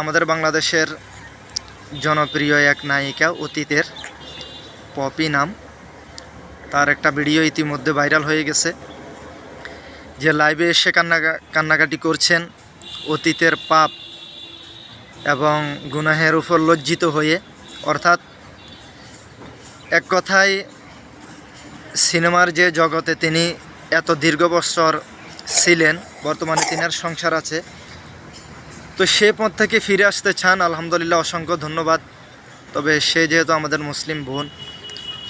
আমাদের বাংলাদেশের জনপ্রিয় এক নায়িকা অতীতের পপি নাম। তার একটা ভিডিও ইতিমধ্যে ভাইরাল হয়ে গেছে। যে লাইভে এসে কান্না কান্নাকাটি করছেন অতীতের পাপ এবং গুনাহের উপর লজ্জিত হয়ে। অর্থাৎ এক কথায় সিনেমার যে জগতে তিনি এত দীর্ঘ বছর ছিলেন, বর্তমানে তিনার সংসার আছে। তো সে পথ থেকে ফিরে আসতে চান, আলহামদুলিল্লাহ অসংখ্য ধন্যবাদ। তবে সে যেহেতু আমাদের মুসলিম বোন,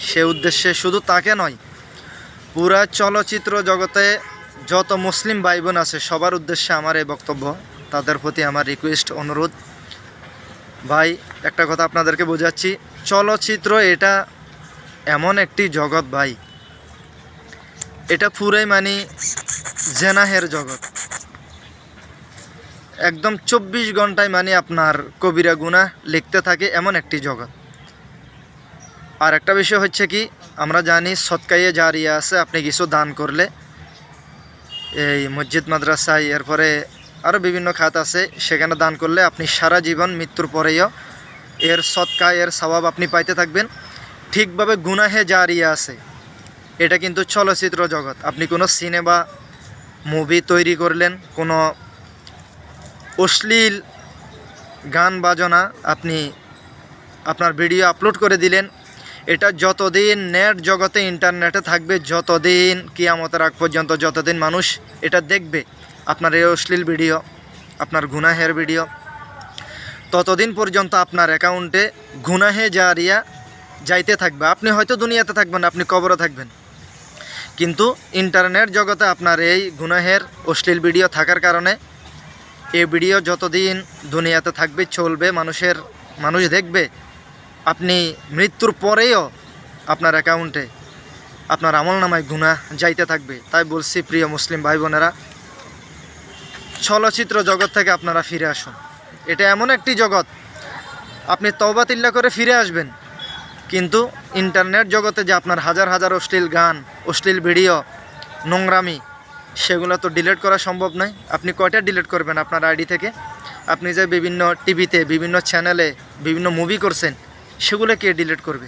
সে উদ্দেশ্যে শুধু তাকে নয়, পুরা চলচ্চিত্র জগতে যত মুসলিম ভাই বোন আছে, সবার উদ্দেশ্যে আমার এই বক্তব্য, তাদের প্রতি আমার রিকোয়েস্ট অনুরোধ। ভাই, একটা কথা আপনাদেরকে বোঝাচ্ছি, চলচ্চিত্র এটা এমন একটি জগৎ ভাই। এটা পুরাই মানে জেনাহের জগৎ। একদম চব্বিশ ঘন্টায় মানে আপনার কবিরা গুণা লিখতে থাকে এমন একটি জগৎ। আর একটা বিষয় হচ্ছে কি, আমরা জানি সৎকাইয়ে জারিয়া আছে, আপনি কিছু দান করলে। এই মসজিদ, মাদ্রাসায়, এরপরে আরও বিভিন্ন খাত আছে, সেখানে দান করলে আপনি সারা জীবন মৃত্যুর পরেও এর সৎকা এর স্বভাব আপনি পাইতে থাকবেন। ঠিকভাবে গুনাহে জারিয়া আছে, এটা কিন্তু চলচ্চিত্র জগৎ। আপনি কোনো সিনেমা মুভি তৈরি করলেন, কোনো অশ্লীল গান বাজনা আপনি আপনার ভিডিও আপলোড করে দিলেন। এটা যতদিন নেট জগতে ইন্টারনেটে থাকবে, যতদিন কিয়ামতের আগ পর্যন্ত যতদিন মানুষ এটা দেখবে, আপনার এই অশ্লীল ভিডিও, আপনার গুনাহের ভিডিও, ততদিন পর্যন্ত আপনার অ্যাকাউন্টে গুনাহে জারিয়া যাইতে থাকবে। আপনি হয়তো দুনিয়াতে থাকবেন, আপনি কবরে থাকবেন। কিন্তু ইন্টারনেট জগতে আপনার এই গুনাহের অশ্লীল ভিডিও থাকার কারণে এই ভিডিও যতদিন দুনিয়াতে থাকবে, চলবে, মানুষের, মানুষ দেখবে, আপনি মৃত্যুর পরেও আপনার অ্যাকাউন্টে আপনার আমল নামায় গুণা যাইতে থাকবে। তাই বলছি, প্রিয় মুসলিম ভাই বোনেরা, চলচ্চিত্র জগৎ থেকে আপনারা ফিরে আসুন। এটা এমন একটি জগৎ, আপনি তওবাতিল্লা করে ফিরে আসবেন, কিন্তু ইন্টারনেট জগতে যে আপনার হাজার হাজার অশ্লীল গান, অশ্লীল ভিডিও নোংরামি সেগুলো তো ডিলেট করা সম্ভব নয়। আপনি কয়টা ডিলেট করবেন আপনার আইডি থেকে? আপনি যে বিভিন্ন টিভিতে বিভিন্ন চ্যানেলে বিভিন্ন মুভি করছেন, সেগুলো কে ডিলেট করবে?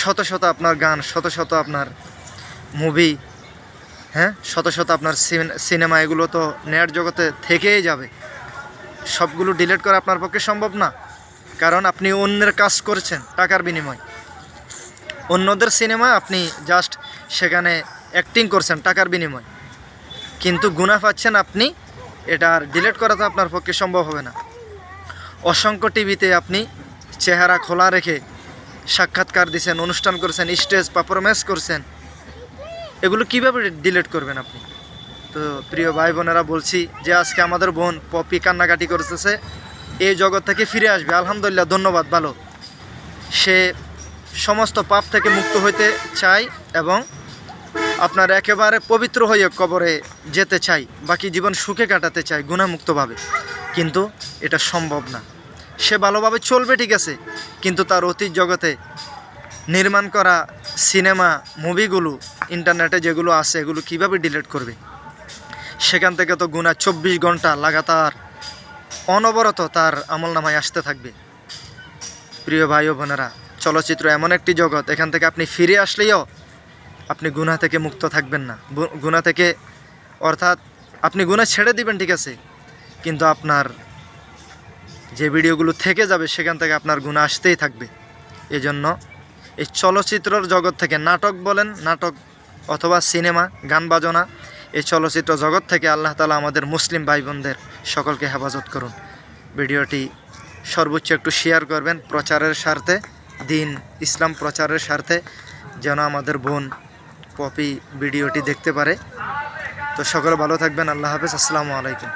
শত শত আপনার গান, শত শত আপনার মুভি হ্যাঁ? শত শত আপনার সিনেমা এগুলো তো নেট জগতে থেকেই যাবে। সবগুলো ডিলেট করা আপনার পক্ষে সম্ভব না। কারণ আপনি অন্যের কাজ করছেন টাকার বিনিময়। অন্যদের সিনেমা আপনি জাস্ট সেখানে অ্যাক্টিং করছেন টাকার বিনিময়। কিন্তু গুণা পাচ্ছেন আপনি, এটা আর ডিলেট করা তো আপনার পক্ষে সম্ভব হবে না। অসংখ্য টিভিতে আপনি চেহারা খোলা রেখে সাক্ষাৎকার দিছেন অনুষ্ঠান করছেন স্টেজ পারফরমেন্স করছেন। এগুলো কীভাবে ডিলেট করবেন আপনি? তো প্রিয় ভাই বোনেরা, বলছি যে আজকে আমাদের বোন পপি কান্নাকাটি করতেছে, এই জগৎ থেকে ফিরে আসবে। আলহামদুলিল্লাহ, ধন্যবাদ, ভালো। সে সমস্ত পাপ থেকে মুক্ত হইতে চায় এবং আপনার একেবারে পবিত্র হয়ে কবরে যেতে চাই, বাকি জীবন সুখে কাটাতে চাই গুণামুক্তভাবে। কিন্তু এটা সম্ভব না। সে ভালোভাবে চলবে ঠিক আছে, কিন্তু তার অতীত জগতে নির্মাণ করা সিনেমা, মুভিগুলো, ইন্টারনেটে যেগুলো আছে, এগুলো কীভাবে ডিলিট করবে? সেখান থেকে তো গুণা চব্বিশ ঘণ্টা লাগাতার অনবরত তার আমল নামায় আসতে থাকবে। প্রিয় ভাই ও বোনেরা, চলচ্চিত্র এমন একটি জগৎ, এখান থেকে আপনি ফিরে আসলেও আপনি গুণা থেকে মুক্ত থাকবেন না। গুণা থেকে, অর্থাৎ আপনি গুণা ছেড়ে দিবেন, ঠিক আছে? কিন্তু আপনার যে ভিডিওগুলো থেকে যাবে, সেখান থেকে আপনার গুণা আসতেই থাকবে। এজন্য এই চলচ্চিত্রর জগৎ থেকে নাটক বলেন, নাটক অথবা সিনেমা, গান, বাজনা, এই চলচ্চিত্র জগৎ থেকে আল্লাহ তালা আমাদের মুসলিম ভাই বোনদের সকলকে হেফাজত করুন। ভিডিওটি সর্বোচ্চ একটু শেয়ার করবেন প্রচারের স্বার্থে, দিন ইসলাম প্রচারের স্বার্থে, যেন আমাদের বোন পপি ভিডিওটি দেখতে পারে। তো সকলে ভালো থাকবেন আল্লাহ হাফেজ আসসালামু আলাইকুম।